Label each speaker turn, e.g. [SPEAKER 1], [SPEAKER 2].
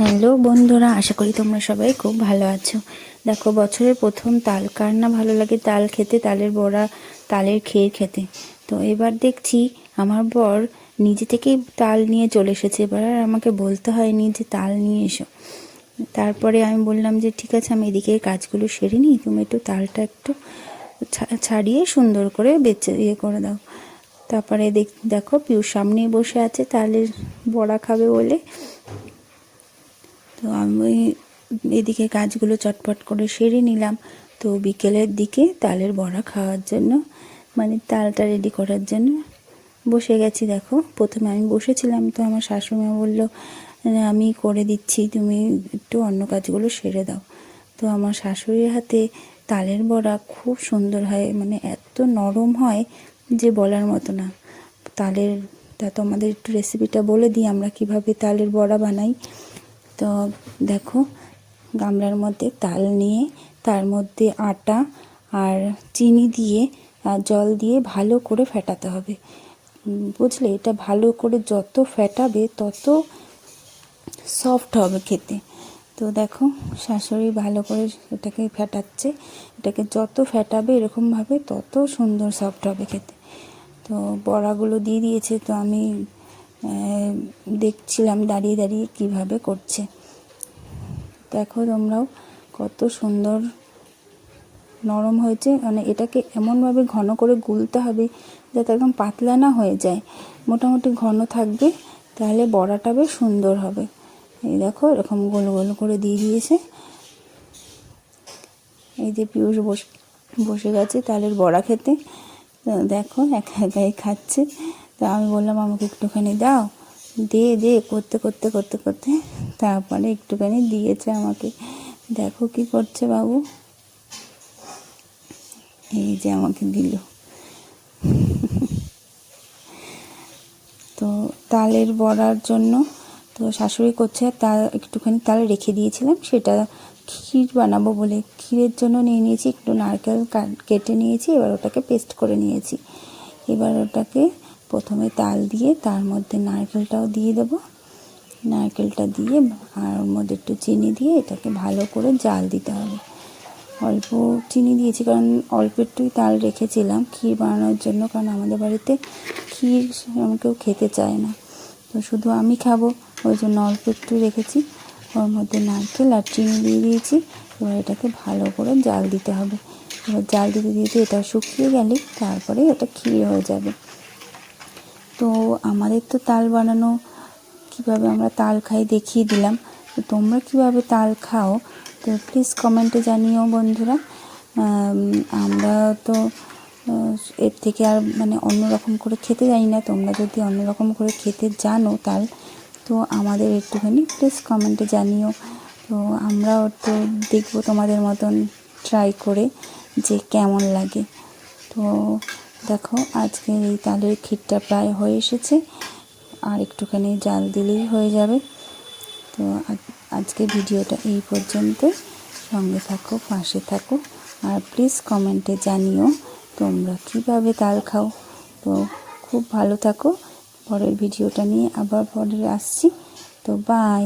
[SPEAKER 1] Hello বন্ধুরা, আশা করি তোমরা সবাই খুব ভালো আছো। দেখো, বছরের প্রথম তাল, কার না ভালো লাগে তাল খেতে, তালের বড়া, তালের ক্ষীর খেতে। তো এবার দেখছি আমার বর নিজে থেকেই তাল নিয়ে চলে এসেছে। এবার আর আমাকে বলতে হয়নি যে তাল নিয়ে এসো। তারপরে আমি বললাম যে, ঠিক আছে, আমি এদিকে কাজগুলো সেরে নিই। তুমি একটু তালটা একটু ছাড়িয়ে সুন্দর করে বেচে ইয়ে করে দাও। তারপরে দেখ, দেখো পিউর সামনেই বসে আছে, তালের বড়া খাবে বলে। তো আমি এদিকে কাজগুলো চটপট করে সেরে নিলাম। তো বিকেলের দিকে তালের বড়া খাওয়ার জন্য মানে তালটা রেডি করার জন্য বসে গেছি। দেখো, প্রথমে আমি বসেছিলাম তো আমার শাশুড়ি মা বলল আমি করে দিচ্ছি, তুমি একটু অন্য কাজগুলো সেরে দাও। তো আমার শাশুড়ির হাতে তালের বড়া খুব সুন্দর হয় মানে এত নরম হয় যে বলার মতো না। তালের, তা তোমাদের একটু রেসিপিটা বলে দিই আমরা কীভাবে তালের বড়া বানাই। তো দেখো, গামলার মধ্যে তাল নিয়ে তার মধ্যে আটা আর চিনি দিয়ে জল দিয়ে ভালো করে ফেটাতে হবে। বুঝলে? এটা ভালো করে যত ফেটাবে, তত সফট হবে খেতে। তো দেখো, শাশুড়ি ভালো করে এটাকে ফেটাচ্ছে। এটাকে যত ফেটাবে এরকমভাবে তত সুন্দর সফট হবে খেতে। তো বড়াগুলো দিয়ে দিয়েছে, তো আমি দেখছিলাম দাঁড়িয়ে দাঁড়িয়ে কীভাবে করছে। দেখো তোমরাও কত সুন্দর নরম হয়েছে। মানে এটাকে এমনভাবে ঘন করে গুলতে হবে যাতে একদম পাতলা না হয়ে যায়। মোটামুটি ঘন থাকবে, তাহলে বড়াটা বেশ সুন্দর হবে। এই দেখো এরকম গোল গোল করে দিয়ে দিয়েছে। এই যে পিয়ুষ বসে বসে গেছে তালের বড়া খেতে। দেখো একা একাই খাচ্ছে। তো আমি বললাম, আমাকে একটুখানি দাও। দে দে করতে করতে করতে করতে তারপরে একটুখানি দিয়েছে আমাকে। দেখো কি করছে বাবু। এই যে আমাকে দিল। তো তালের বড়ার জন্য তো শাশুড়ি করছে, তা একটুখানি তাল রেখে দিয়েছিলাম। সেটা ক্ষীর বানাবো বলে ক্ষীরের জন্য নিয়ে নিয়েছি, একটু নারকেল কেটে নিয়েছি, এবার ওটাকে পেস্ট করে নিয়েছি। এবার ওটাকে প্রথমে তাল দিয়ে তার মধ্যে নারকেলটাও দিয়ে দেবো। নারকেলটা দিয়ে আর ওর মধ্যে একটু চিনি দিয়ে এটাকে ভালো করে জাল দিতে হবে। অল্প চিনি দিয়েছি কারণ অল্প একটুই তাল রেখেছিলাম ক্ষীর বানানোর জন্য কারণ আমাদের বাড়িতে ক্ষীর কেউ খেতে চায় না। তো শুধু আমি খাব, ওই জন্য অল্প একটু রেখেছি। ওর মধ্যে নারকেল আর চিনি দিয়ে দিয়েছি। এবার এটাকে ভালো করে জাল দিতে হবে। এবার জাল দিতে দিতে এটা শুকিয়ে গেলে তারপরে এটা ক্ষীর হয়ে যাবে। তো আমাদের তো তাল বানানো কীভাবে আমরা তাল খাই দেখিয়ে দিলাম। তো তোমরা কীভাবে তাল খাও, তো প্লিজ কমেন্টে জানিও বন্ধুরা। আমরা তো এর থেকে আর মানে অন্য রকম করে খেতে জানি না। তোমরা যদি অন্য রকম করে খেতে জানো তাল, তো আমাদের একটুখানি প্লিজ কমেন্টে জানিও। তো আমরাও তো দেখব তোমাদের মতন ট্রাই করে যে কেমন লাগে। তো দেখো, আজকে এই তালের ক্ষীরটা প্রায় হয়ে এসেছে। আর একটুখানি জাল দিলেই হয়ে যাবে। তো আজকে ভিডিওটা এই পর্যন্ত। সঙ্গে থাকো, পাশে থাকো। আর প্লিজ কমেন্টে জানিও তোমরা কীভাবে তাল খাও। তো খুব ভালো থাকো। পরের ভিডিওটা নিয়ে আবার পরে আসছি। তো বাই